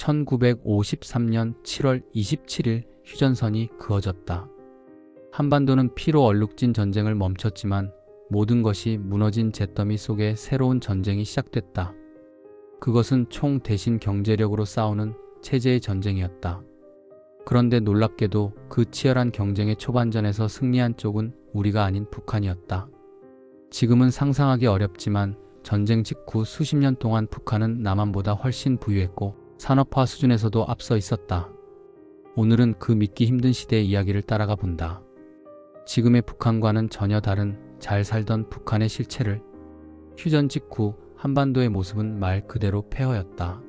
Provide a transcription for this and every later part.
1953년 7월 27일 휴전선이 그어졌다. 한반도는 피로 얼룩진 전쟁을 멈췄지만 모든 것이 무너진 잿더미 속에 새로운 전쟁이 시작됐다. 그것은 총 대신 경제력으로 싸우는 체제의 전쟁이었다. 그런데 놀랍게도 그 치열한 경쟁의 초반전에서 승리한 쪽은 우리가 아닌 북한이었다. 지금은 상상하기 어렵지만 전쟁 직후 수십 년 동안 북한은 남한보다 훨씬 부유했고 산업화 수준에서도 앞서 있었다. 오늘은 그 믿기 힘든 시대의 이야기를 따라가 본다. 지금의 북한과는 전혀 다른 잘 살던 북한의 실체를 휴전 직후 한반도의 모습은 말 그대로 폐허였다.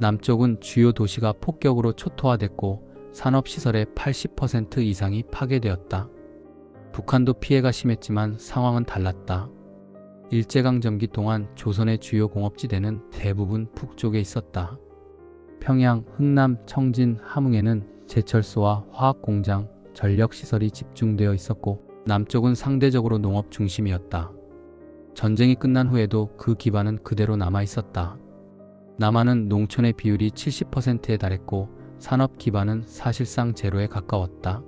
남쪽은 주요 도시가 폭격으로 초토화됐고 산업시설의 80% 이상이 파괴되었다. 북한도 피해가 심했지만 상황은 달랐다. 일제강점기 동안 조선의 주요 공업지대는 대부분 북쪽에 있었다. 평양, 흥남, 청진, 함흥에는 제철소와 화학공장, 전력시설이 집중되어 있었고 남쪽은 상대적으로 농업 중심이었다. 전쟁이 끝난 후에도 그 기반은 그대로 남아 있었다. 남한은 농촌의 비율이 70%에 달했고 산업 기반은 사실상 제로에 가까웠다.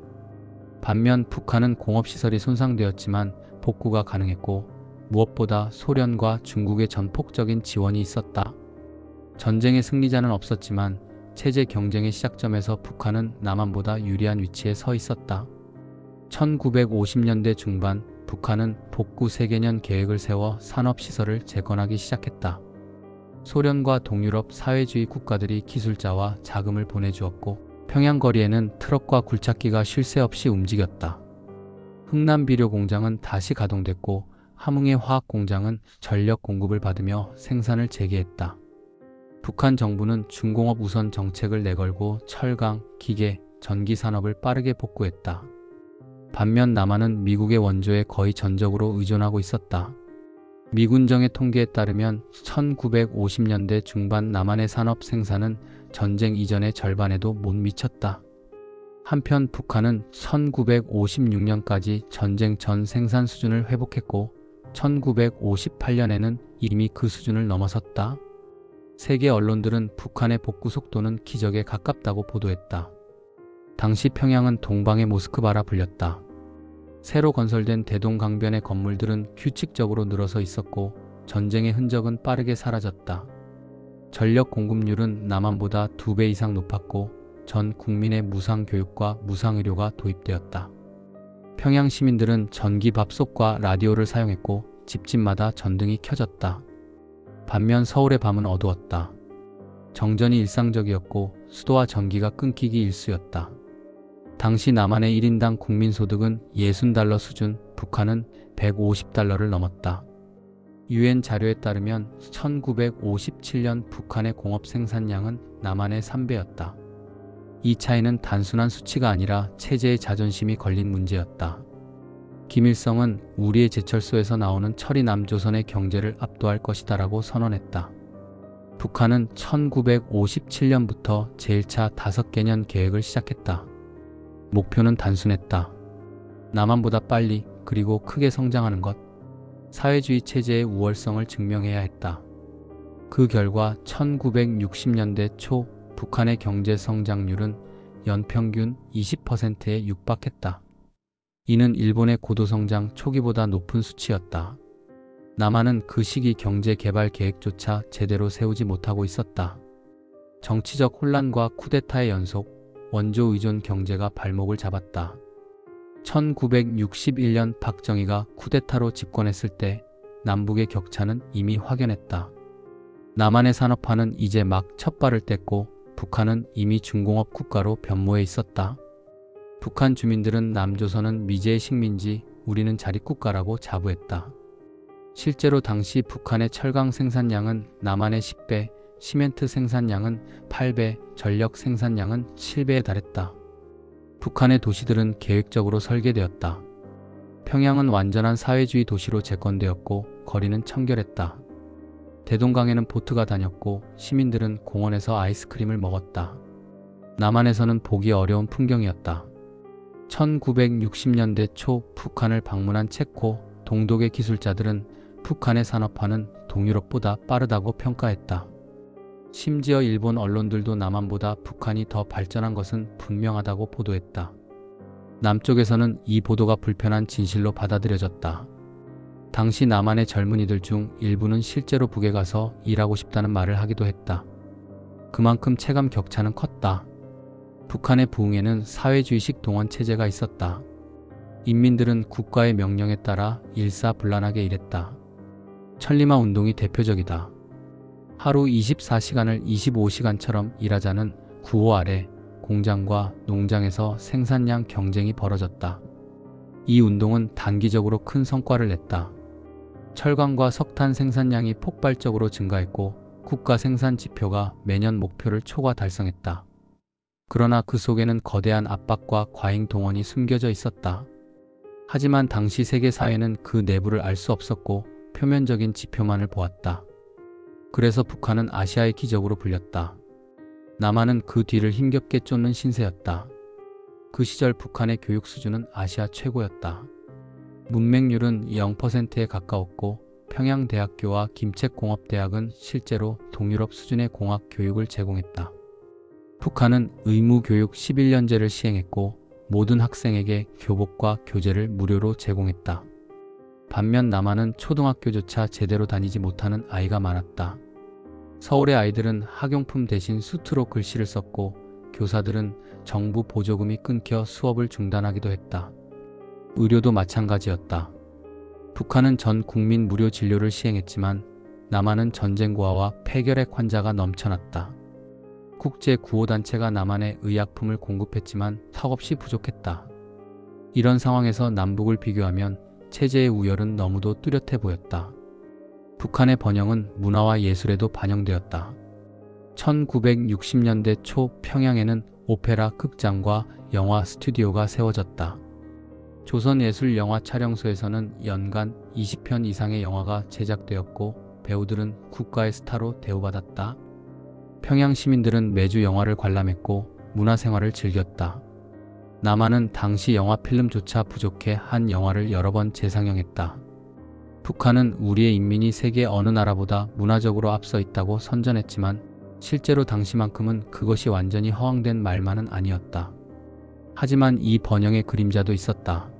반면 북한은 공업시설이 손상되었지만 복구가 가능했고 무엇보다 소련과 중국의 전폭적인 지원이 있었다. 전쟁의 승리자는 없었지만 체제 경쟁의 시작점에서 북한은 남한보다 유리한 위치에 서 있었다. 1950년대 중반 북한은 복구 세계년 계획을 세워 산업시설을 재건하기 시작했다. 소련과 동유럽 사회주의 국가들이 기술자와 자금을 보내주었고 평양 거리에는 트럭과 굴착기가 쉴 새 없이 움직였다. 흥남 비료 공장은 다시 가동됐고 함흥의 화학 공장은 전력 공급을 받으며 생산을 재개했다. 북한 정부는 중공업 우선 정책을 내걸고 철강, 기계, 전기 산업을 빠르게 복구했다. 반면 남한은 미국의 원조에 거의 전적으로 의존하고 있었다. 미군정의 통계에 따르면 1950년대 중반 남한의 산업 생산은 전쟁 이전의 절반에도 못 미쳤다. 한편 북한은 1956년까지 전쟁 전 생산 수준을 회복했고 1958년에는 이미 그 수준을 넘어섰다. 세계 언론들은 북한의 복구 속도는 기적에 가깝다고 보도했다. 당시 평양은 동방의 모스크바라 불렸다. 새로 건설된 대동강변의 건물들은 규칙적으로 늘어서 있었고 전쟁의 흔적은 빠르게 사라졌다. 전력 공급률은 남한보다 두 배 이상 높았고 전 국민의 무상 교육과 무상 의료가 도입되었다. 평양 시민들은 전기 밥솥과 라디오를 사용했고 집집마다 전등이 켜졌다. 반면 서울의 밤은 어두웠다. 정전이 일상적이었고 수도와 전기가 끊기기 일쑤였다. 당시 남한의 1인당 국민소득은 60달러 수준, 북한은 150달러를 넘었다. 유엔 자료에 따르면 1957년 북한의 공업 생산량은 남한의 3배였다. 이 차이는 단순한 수치가 아니라 체제의 자존심이 걸린 문제였다. 김일성은 우리의 제철소에서 나오는 철이 남조선의 경제를 압도할 것이다라고 선언했다. 북한은 1957년부터 제1차 5개년 계획을 시작했다. 목표는 단순했다. 남한보다 빨리 그리고 크게 성장하는 것. 사회주의 체제의 우월성을 증명해야 했다. 그 결과 1960년대 초 북한의 경제 성장률은 연평균 20%에 육박했다. 이는 일본의 고도성장 초기보다 높은 수치였다. 남한은 그 시기 경제 개발 계획조차 제대로 세우지 못하고 있었다. 정치적 혼란과 쿠데타의 연속, 원조 의존 경제가 발목을 잡았다. 1961년 박정희가 쿠데타로 집권했을 때 남북의 격차는 이미 확연했다. 남한의 산업화는 이제 막 첫 발을 뗐고 북한은 이미 중공업 국가로 변모해 있었다. 북한 주민들은 남조선은 미제의 식민지, 우리는 자립국가라고 자부했다. 실제로 당시 북한의 철강 생산량은 남한의 10배, 시멘트 생산량은 8배, 전력 생산량은 7배에 달했다. 북한의 도시들은 계획적으로 설계되었다. 평양은 완전한 사회주의 도시로 재건되었고 거리는 청결했다. 대동강에는 보트가 다녔고 시민들은 공원에서 아이스크림을 먹었다. 남한에서는 보기 어려운 풍경이었다. 1960년대 초 북한을 방문한 체코, 동독의 기술자들은 북한의 산업화는 동유럽보다 빠르다고 평가했다. 심지어 일본 언론들도 남한보다 북한이 더 발전한 것은 분명하다고 보도했다. 남쪽에서는 이 보도가 불편한 진실로 받아들여졌다. 당시 남한의 젊은이들 중 일부는 실제로 북에 가서 일하고 싶다는 말을 하기도 했다. 그만큼 체감 격차는 컸다. 북한의 부흥에는 사회주의식 동원 체제가 있었다. 인민들은 국가의 명령에 따라 일사불란하게 일했다. 천리마 운동이 대표적이다. 하루 24시간을 25시간처럼 일하자는 구호 아래 공장과 농장에서 생산량 경쟁이 벌어졌다. 이 운동은 단기적으로 큰 성과를 냈다. 철강과 석탄 생산량이 폭발적으로 증가했고 국가 생산 지표가 매년 목표를 초과 달성했다. 그러나 그 속에는 거대한 압박과 과잉 동원이 숨겨져 있었다. 하지만 당시 세계 사회는 그 내부를 알 수 없었고 표면적인 지표만을 보았다. 그래서 북한은 아시아의 기적으로 불렸다. 남한은 그 뒤를 힘겹게 쫓는 신세였다. 그 시절 북한의 교육 수준은 아시아 최고였다. 문맹률은 0%에 가까웠고 평양대학교와 김책공업대학은 실제로 동유럽 수준의 공학 교육을 제공했다. 북한은 의무교육 11년제를 시행했고 모든 학생에게 교복과 교재를 무료로 제공했다. 반면 남한은 초등학교조차 제대로 다니지 못하는 아이가 많았다. 서울의 아이들은 학용품 대신 수트로 글씨를 썼고 교사들은 정부 보조금이 끊겨 수업을 중단하기도 했다. 의료도 마찬가지였다. 북한은 전 국민 무료 진료를 시행했지만 남한은 전쟁 고아와 폐결핵 환자가 넘쳐났다. 국제 구호단체가 남한에 의약품을 공급했지만 턱없이 부족했다. 이런 상황에서 남북을 비교하면 체제의 우열은 너무도 뚜렷해 보였다. 북한의 번영은 문화와 예술에도 반영되었다. 1960년대 초 평양에는 오페라 극장과 영화 스튜디오가 세워졌다. 조선예술영화 촬영소에서는 연간 20편 이상의 영화가 제작되었고 배우들은 국가의 스타로 대우받았다. 평양 시민들은 매주 영화를 관람했고 문화생활을 즐겼다. 남한은 당시 영화 필름조차 부족해 한 영화를 여러 번 재상영했다. 북한은 우리의 인민이 세계 어느 나라보다 문화적으로 앞서 있다고 선전했지만 실제로 당시만큼은 그것이 완전히 허황된 말만은 아니었다. 하지만 이 번영의 그림자도 있었다.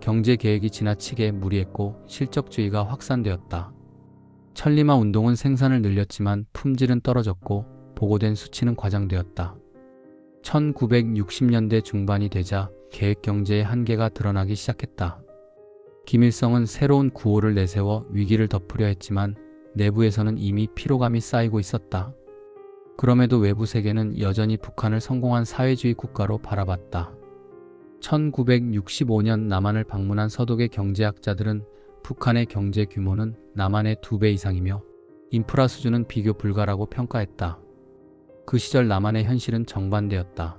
경제 계획이 지나치게 무리했고 실적주의가 확산되었다. 천리마 운동은 생산을 늘렸지만 품질은 떨어졌고 보고된 수치는 과장되었다. 1960년대 중반이 되자 계획 경제의 한계가 드러나기 시작했다. 김일성은 새로운 구호를 내세워 위기를 덮으려 했지만 내부에서는 이미 피로감이 쌓이고 있었다. 그럼에도 외부 세계는 여전히 북한을 성공한 사회주의 국가로 바라봤다. 1965년 남한을 방문한 서독의 경제학자들은 북한의 경제 규모는 남한의 두배 이상이며 인프라 수준은 비교 불가라고 평가했다. 그 시절 남한의 현실은 정반대였다.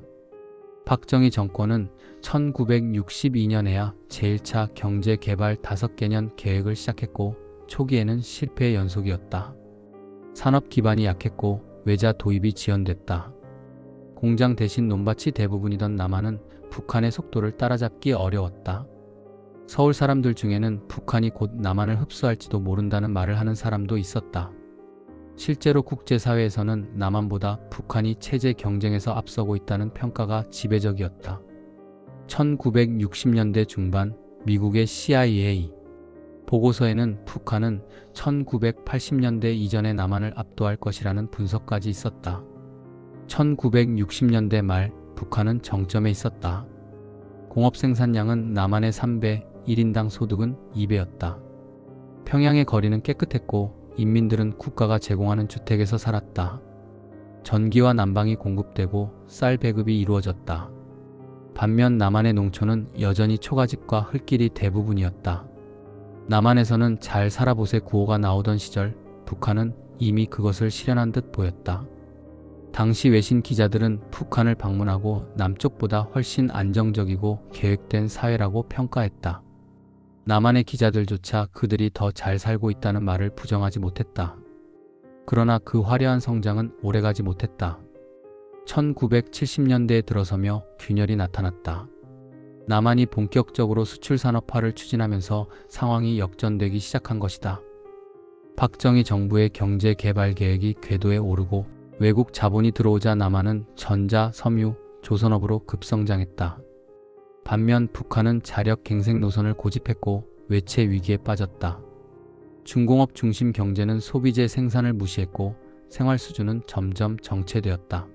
박정희 정권은 1962년에야 제1차 경제개발 5개년 계획을 시작했고 초기에는 실패의 연속이었다. 산업 기반이 약했고 외자 도입이 지연됐다. 공장 대신 논밭이 대부분이던 남한은 북한의 속도를 따라잡기 어려웠다. 서울 사람들 중에는 북한이 곧 남한을 흡수할지도 모른다는 말을 하는 사람도 있었다. 실제로 국제사회에서는 남한보다 북한이 체제 경쟁에서 앞서고 있다는 평가가 지배적이었다. 1960년대 중반 미국의 CIA 보고서에는 북한은 1980년대 이전에 남한을 압도할 것이라는 분석까지 있었다. 1960년대 말 북한은 정점에 있었다. 공업 생산량은 남한의 3배, 1인당 소득은 2배였다. 평양의 거리는 깨끗했고 인민들은 국가가 제공하는 주택에서 살았다. 전기와 난방이 공급되고 쌀 배급이 이루어졌다. 반면 남한의 농촌은 여전히 초가집과 흙길이 대부분이었다. 남한에서는 잘 살아보세 구호가 나오던 시절 북한은 이미 그것을 실현한 듯 보였다. 당시 외신 기자들은 북한을 방문하고 남쪽보다 훨씬 안정적이고 계획된 사회라고 평가했다. 남한의 기자들조차 그들이 더 잘 살고 있다는 말을 부정하지 못했다. 그러나 그 화려한 성장은 오래가지 못했다. 1970년대에 들어서며 균열이 나타났다. 남한이 본격적으로 수출 산업화를 추진하면서 상황이 역전되기 시작한 것이다. 박정희 정부의 경제 개발 계획이 궤도에 오르고 외국 자본이 들어오자 남한은 전자, 섬유, 조선업으로 급성장했다. 반면 북한은 자력 갱생 노선을 고집했고 외채 위기에 빠졌다. 중공업 중심 경제는 소비재 생산을 무시했고 생활 수준은 점점 정체되었다.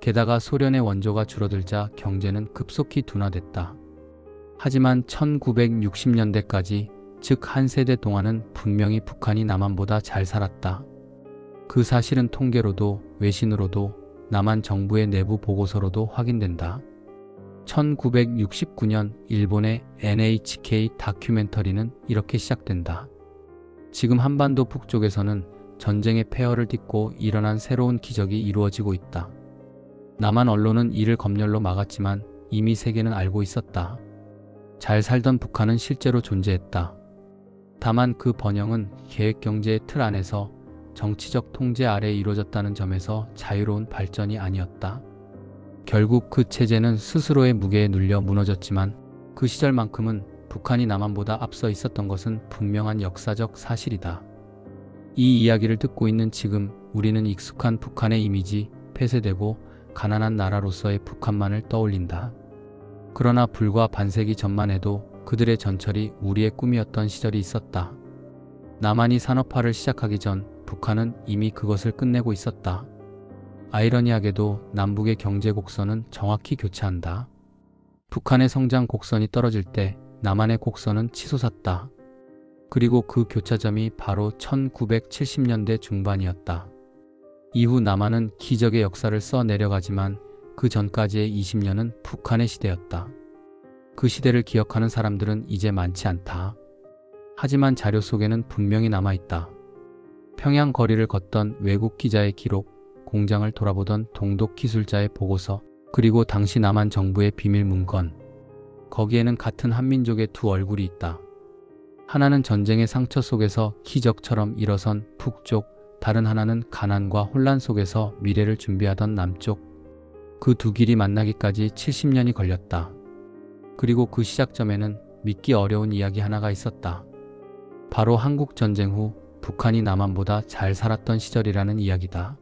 게다가 소련의 원조가 줄어들자 경제는 급속히 둔화됐다. 하지만 1960년대까지 즉 한 세대 동안은 분명히 북한이 남한보다 잘 살았다. 그 사실은 통계로도 외신으로도 남한 정부의 내부 보고서로도 확인된다. 1969년 일본의 NHK 다큐멘터리는 이렇게 시작된다. 지금 한반도 북쪽에서는 전쟁의 폐허를 딛고 일어난 새로운 기적이 이루어지고 있다. 남한 언론은 이를 검열로 막았지만 이미 세계는 알고 있었다. 잘 살던 북한은 실제로 존재했다. 다만 그 번영은 계획 경제의 틀 안에서 정치적 통제 아래 이루어졌다는 점에서 자유로운 발전이 아니었다. 결국 그 체제는 스스로의 무게에 눌려 무너졌지만 그 시절만큼은 북한이 남한보다 앞서 있었던 것은 분명한 역사적 사실이다. 이 이야기를 듣고 있는 지금 우리는 익숙한 북한의 이미지, 폐쇄되고 가난한 나라로서의 북한만을 떠올린다. 그러나 불과 반세기 전만 해도 그들의 전철이 우리의 꿈이었던 시절이 있었다. 남한이 산업화를 시작하기 전 북한은 이미 그것을 끝내고 있었다. 아이러니하게도 남북의 경제 곡선은 정확히 교차한다. 북한의 성장 곡선이 떨어질 때 남한의 곡선은 치솟았다. 그리고 그 교차점이 바로 1970년대 중반이었다. 이후 남한은 기적의 역사를 써 내려가지만 그 전까지의 20년은 북한의 시대였다. 그 시대를 기억하는 사람들은 이제 많지 않다. 하지만 자료 속에는 분명히 남아있다. 평양 거리를 걷던 외국 기자의 기록, 공장을 돌아보던 동독 기술자의 보고서, 그리고 당시 남한 정부의 비밀 문건. 거기에는 같은 한민족의 두 얼굴이 있다. 하나는 전쟁의 상처 속에서 기적처럼 일어선 북쪽, 다른 하나는 가난과 혼란 속에서 미래를 준비하던 남쪽. 그 두 길이 만나기까지 70년이 걸렸다. 그리고 그 시작점에는 믿기 어려운 이야기 하나가 있었다. 바로 한국 전쟁 후 북한이 남한보다 잘 살았던 시절이라는 이야기다.